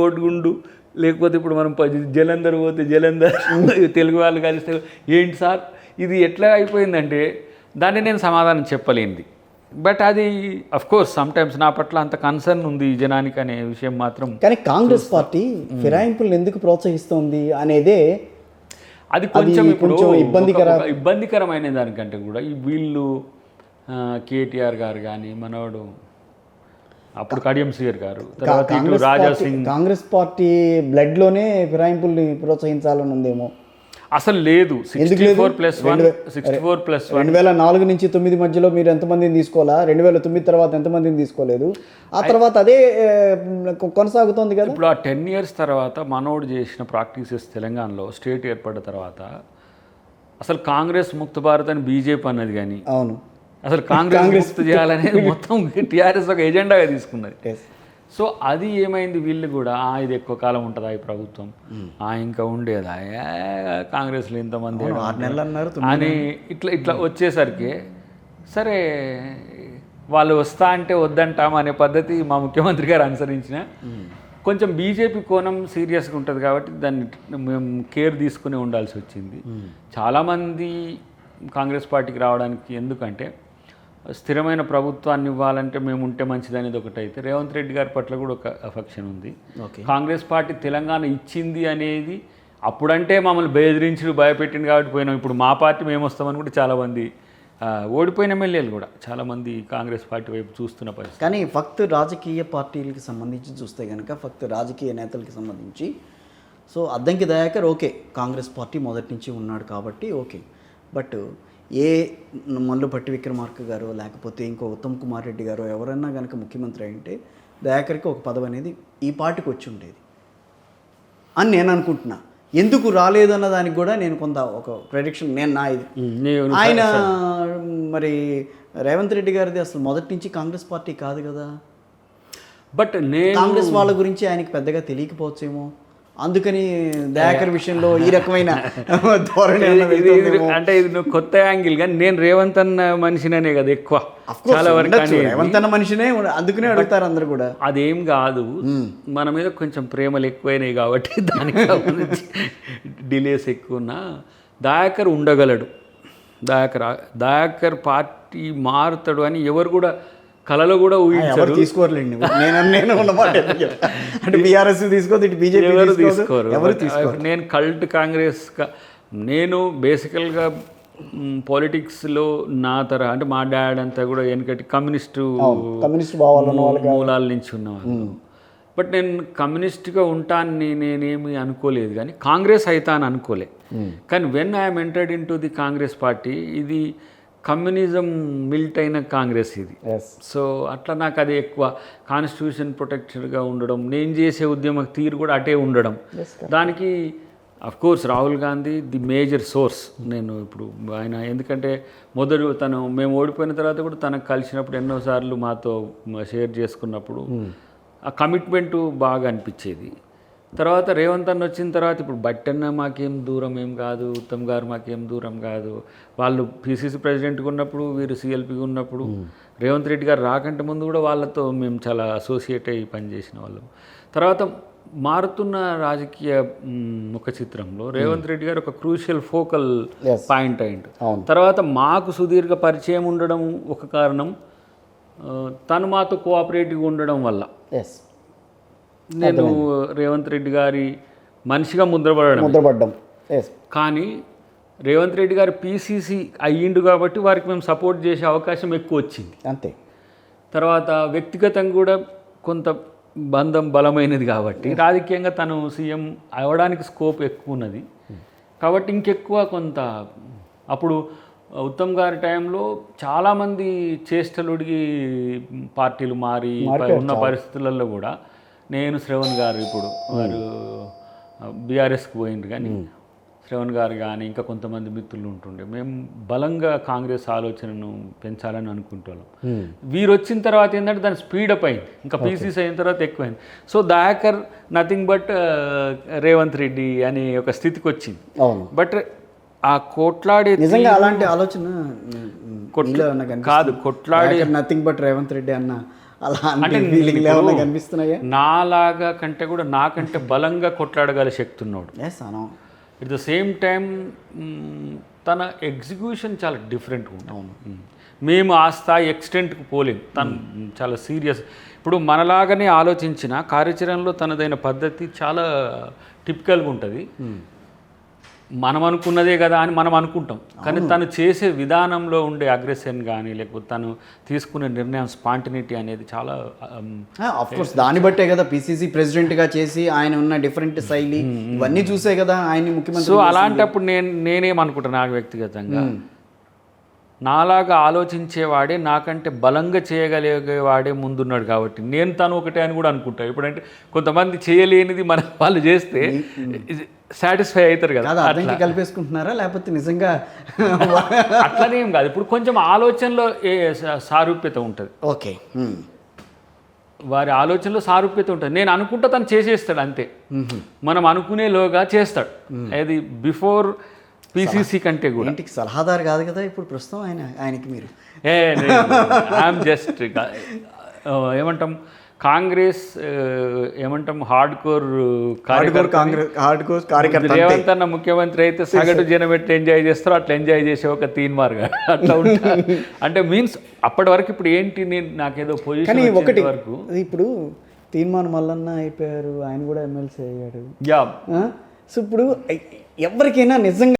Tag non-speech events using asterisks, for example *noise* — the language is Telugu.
కోడిగుండు లేకపోతే ఇప్పుడు మనం జలంధర్ పోతే జలంధర్ *laughs* తెలుగు వాళ్ళు కలిస్తే ఏంటి సార్? ఇది ఎట్లా అయిపోయిందంటే దాన్ని నేను సమాధానం చెప్పలేంది బట్ అది అఫ్ కోర్స్ సమ్ టైమ్స్ నా పట్ల అంత కన్సర్న్ ఉంది ఈ జనానికి అనే విషయం మాత్రం కానీ కాంగ్రెస్ పార్టీ ఫిరాయింపులను ఎందుకు ప్రోత్సహిస్తోంది అనేదే అది కొంచెం ఇప్పుడు ఇబ్బందికర- ఇబ్బందికరమైన దానికంటే కూడా ఈ వీళ్ళు కేటీఆర్ గారు కానీ మనవాడు అప్పుడు కడియం సీఆర్ గారు. తర్వాత ఇటు రాజా సింగ్. కాంగ్రెస్ పార్టీ బ్లడ్లోనే ఫిరాయింపుల్ని ప్రోత్సహించాలని ఉందేమో అసలు లేదు. Sixty? Four plus one sixty four plus రెండు వేల నాలుగు నుంచి తొమ్మిది మధ్యలో మీరు ఎంతమందిని తీసుకోవాలా? రెండు వేల తొమ్మిది తర్వాత ఎంతమందిని తీసుకోలేదు? ఆ తర్వాత అదే కొనసాగుతోంది కదా. ఇప్పుడు ఆ టెన్ ఇయర్స్ తర్వాత మనోడు చేసిన ప్రాక్టీసెస్ తెలంగాణలో స్టేట్ ఏర్పడిన తర్వాత అసలు కాంగ్రెస్ ముక్త భారత్ అని బీజేపీ అన్నది కానీ అవును. అసలు కాంగ్రెస్ ముక్త చేయాలనేది *laughs* మొత్తం టీఆర్ఎస్ ఒక ఎజెండాగా తీసుకున్నది. సో అది ఏమైంది? వీళ్ళు కూడా "ఆ, ఇది ఎక్కువ కాలం ఉంటుందా ఈ ప్రభుత్వం? ఆ ఇంకా ఉండేదా? కాంగ్రెస్లో ఇంతమంది ఆరు నెలలు అన్నారు అని ఇట్లా ఇట్లా వచ్చేసరికి సరే వాళ్ళు వస్తా అంటే వద్దంటాం అనే పద్ధతి మా ముఖ్యమంత్రి గారు అనుసరించిన. కొంచెం బీజేపీ కోణం సీరియస్గా ఉంటుంది కాబట్టి దాన్ని మేము కేర్ తీసుకుని ఉండాల్సి వచ్చింది. చాలామంది కాంగ్రెస్ పార్టీకి రావడానికి ఎందుకంటే స్థిరమైన ప్రభుత్వాన్ని ఇవ్వాలంటే మేము ఉంటే మంచిది అనేది ఒకటి అయితే రేవంత్ రెడ్డి గారి పట్ల కూడా ఒక అఫెక్షన్ ఉంది. ఓకే. కాంగ్రెస్ పార్టీ తెలంగాణ ఇచ్చింది అనేది అప్పుడంటే మమ్మల్ని బెదిరించుడు భయపెట్టింది కాబట్టి పోయినాం. ఇప్పుడు మా పార్టీ మేము వస్తామని కూడా చాలామంది ఓడిపోయిన ఎమ్మెల్యేలు కూడా చాలామంది కాంగ్రెస్ పార్టీ వైపు చూస్తున్న పరిస్థితి. కానీ ఫక్త్ రాజకీయ పార్టీలకి సంబంధించి చూస్తే కనుక ఫక్త్ రాజకీయ నేతలకి సంబంధించి so Addanki Dayakar okay Congress party మొదటి నుంచి ఉన్నాడు కాబట్టి okay. But a Mallu Bhatti Vikramarka గారు లేకపోతే ఇంకో ఉత్తమ్ కుమార్ రెడ్డి గారు ఎవరన్నా కనుక ముఖ్యమంత్రి అయింటే దయాకర్కి ఒక పదవి అనేది ఈ పార్టీకి వచ్చి ఉండేది. అని నేను అనుకుంటున్నా. ఎందుకు రాలేదు అన్న దానికి కూడా నేను కొంత ఒక ప్రెడిక్షన్ నేను నా ఇది. ఆయన మరి రేవంత్ రెడ్డి గారిది అసలు మొదటి నుంచి కాంగ్రెస్ పార్టీ కాదు కదా. బట్ నేను కాంగ్రెస్ వాళ్ళ గురించి ఆయనకి పెద్దగా తెలియకపోవచ్చేమో. అందుకని దయాకర్ విషయంలో ఈ రకమైన ధోరణి. అంటే ఇది నువ్వు కొత్త యాంగిల్ కానీ నేను రేవంత్ అన్న మనిషిననే కదా ఎక్కువ. చాలా వరకు. రేవంత్ అన్న మనిషినే అందుకనే అడుగుతారు అందరు కూడా. అదేం కాదు. మన మీద కొంచెం ప్రేమలు ఎక్కువైనాయి కాబట్టి దానికి డిలేస్ ఎక్కువ ఉన్నా దయాకర్ ఉండగలడు. దయాకర్ దయాకర్ పార్టీ మారుతాడు అని ఎవరు కూడా కలలో కూడా ఊహించరు. తీసుకోరులేండి. నేను నేను ఉన్నమాట. అంటే బీఆర్ఎస్ తీసుకోదు ఇటు బీజేపీ ఎవరు తీసుకోరు. ఎవరు తీసుకోరు? నేను కల్ట్ కాంగ్రెస్ నేను బేసికల్గా పాలిటిక్స్లో నా తర అంటే మా డాడ్ అంతా కూడా వెనకటి కమ్యూనిస్టు కమ్యూనిస్ట్ మూలాల నుంచి ఉన్నవాళ్ళు బట్ నేను కమ్యూనిస్ట్గా ఉంటానని నేనేమి అనుకోలేదు కానీ కాంగ్రెస్ అవుతా అని అనుకోలే కానీ when I'm entered in to the Congress party ఇది కమ్యూనిజం మిల్ట్ అయిన కాంగ్రెస్ ఇది. సో అట్లా నాకు అది ఎక్కువ. కాన్స్టిట్యూషన్ ప్రొటెక్టెడ్గా ఉండడం నేను చేసే ఉద్యమ తీరు కూడా అటే ఉండడం. దానికి of course Rahul Gandhi the major source. నేను ఇప్పుడు ఆయన ఎందుకంటే మొదలు తను మేము ఓడిపోయిన తర్వాత కూడా తనకు కలిసినప్పుడు ఎన్నోసార్లు మాతో షేర్ చేసుకున్నప్పుడు ఆ కమిట్మెంటు బాగా అనిపించేది. తర్వాత రేవంత్ అన్న వచ్చిన తర్వాత ఇప్పుడు బట్టన్న మాకేం దూరం ఏం కాదు ఉత్తమ్ గారు మాకేం దూరం కాదు. వాళ్ళు పిసిసి ప్రెసిడెంట్గా ఉన్నప్పుడు వీరు సిఎల్పిగా ఉన్నప్పుడు రేవంత్ రెడ్డి గారు రాకంటే ముందు కూడా వాళ్ళతో మేము చాలా అసోసియేట్ అయ్యి పనిచేసిన వాళ్ళం. తర్వాత మారుతున్న రాజకీయ ముఖ చిత్రంలో రేవంత్ రెడ్డి గారు ఒక క్రూషియల్ ఫోకల్. పాయింట్ అయింది. తర్వాత మాకు సుదీర్ఘ పరిచయం ఉండడం ఒక కారణం. తను మాతో కోఆపరేటివ్గా ఉండడం వల్ల. ఎస్ నేను రేవంత్ రెడ్డి గారి మనిషిగా ముద్రపడడం. ముద్రపడ్డం కానీ రేవంత్ రెడ్డి గారు పీసీసీ అయ్యిండు కాబట్టి వారికి మేము సపోర్ట్ చేసే అవకాశం ఎక్కువ వచ్చింది. అంతే. తర్వాత వ్యక్తిగతంగా కూడా కొంత బంధం బలమైనది కాబట్టి రాజకీయంగా తను సీఎం అవ్వడానికి స్కోప్ ఎక్కువ ఉన్నది. కాబట్టి ఇంకెక్కువ కొంత అప్పుడు ఉత్తమ్ గారి టైంలో చాలామంది చేష్టలుడిగి పార్టీలు మారి ఉన్న పరిస్థితులలో కూడా నేను శ్రవణ్ గారు ఇప్పుడు వారు బీఆర్ఎస్కి పోయిండ్రు కానీ శ్రవణ్ గారు కానీ ఇంకా కొంతమంది మిత్రులు ఉంటుండే. మేము బలంగా కాంగ్రెస్ ఆలోచనను పెంచాలని అనుకుంటున్నాం వీరు వచ్చిన తర్వాత ఏంటంటే దాని స్పీడప్ అయింది. ఇంకా పీసీసీ అయిన తర్వాత ఎక్కువైంది. So Dayakar nothing but Revanth Reddy అనే ఒక స్థితికి వచ్చింది. బట్ ఆ కొట్లాడే నిజంగా అలాంటి ఆలోచన కొట్ల- కాదు కొట్లాడే నథింగ్ బట్ రేవంత్ రెడ్డి అన్న అంటే ఏమైనా కనిపిస్తున్నాయా? నాలాగా కంటే కూడా నాకంటే బలంగా కొట్లాడగల శక్తి ఉన్నాడు ఎట్ ద సేమ్ టైం తన ఎగ్జిక్యూషన్ చాలా డిఫరెంట్గా ఉంటుంది. మ్మ్. మేము ఆ స్థాయి ఎక్స్టెంట్కి పోలేం. తను చాలా సీరియస్ ఇప్పుడు మనలాగానే ఆలోచించిన కార్యాచరణలో తనదైన పద్ధతి చాలా టిపికల్గా ఉంటుంది. మనం అనుకున్నదే కదా అని మనం అనుకుంటాం. కానీ తను చేసే విధానంలో ఉండే అగ్రెషన్ కానీ లేకపోతే తను తీసుకునే నిర్ణయం స్పాంటినిటీ అనేది చాలా ఆఫ్ కోర్స్ దాన్ని బట్టే కదా పిసిసి ప్రెసిడెంట్గా చేసి ఆయన ఉన్న డిఫరెంట్ శైలి ఇవన్నీ చూసే కదా ఆయన్ని ముఖ్యమంత్రి సో అలాంటప్పుడు నేను నేనేమనుకుంటాను నాకు వ్యక్తిగతంగా? నాలాగా ఆలోచించేవాడే నాకంటే బలంగా చేయగలిగేవాడే ముందున్నాడు కాబట్టి నేను తను ఒకటే అని కూడా అనుకుంటా. ఇప్పుడంటే కొంతమంది చేయలేనిది మన వాళ్ళు చేస్తే సాటిస్ఫై అవుతారు కదా. కలిపేసుకుంటున్నారా? లేకపోతే నిజంగా *laughs* అట్లనే ఏం కాదు. ఇప్పుడు కొంచెం ఆలోచనలో సారూప్యత ఉంటుంది. ఓకే. వారి ఆలోచనలో సారూప్యత ఉంటుంది. నేను అనుకుంటా తను చేసేస్తాడు అంతే. మనం అనుకునేలోగా చేస్తాడు. అది బిఫోర్ పిసిసి కంటే కూడా. ఇంటికి సలహాదారు కాదు కదా ఇప్పుడు ప్రస్తుతం ఆయన ఆయనకి మీరు. ఏ ఐఎమ్ జస్ట్ ఏమంటాం? కాంగ్రెస్ ఏమంటాం hard core hard core Congress hard core కార్యకర్త. రేవంత్ అన్న ముఖ్యమంత్రి అయితే సగటు జనం ఎట్లా ఎంజాయ్ చేస్తారో అట్లా ఎంజాయ్ చేసే ఒక తీన్ మార్గా అట్లా ఉంటా *laughs* అంటే మీన్స్ అప్పటి వరకు ఇప్పుడు ఏంటి నేను నాకేదో పొజిషన్ ఒకటి వరకు ఇప్పుడు తీర్మానం మల్లన్న అయిపోయారు ఆయన కూడా ఎమ్మెల్సీ అయ్యాడు యా? సో ఇప్పుడు ఎవరికైనా నిజంగా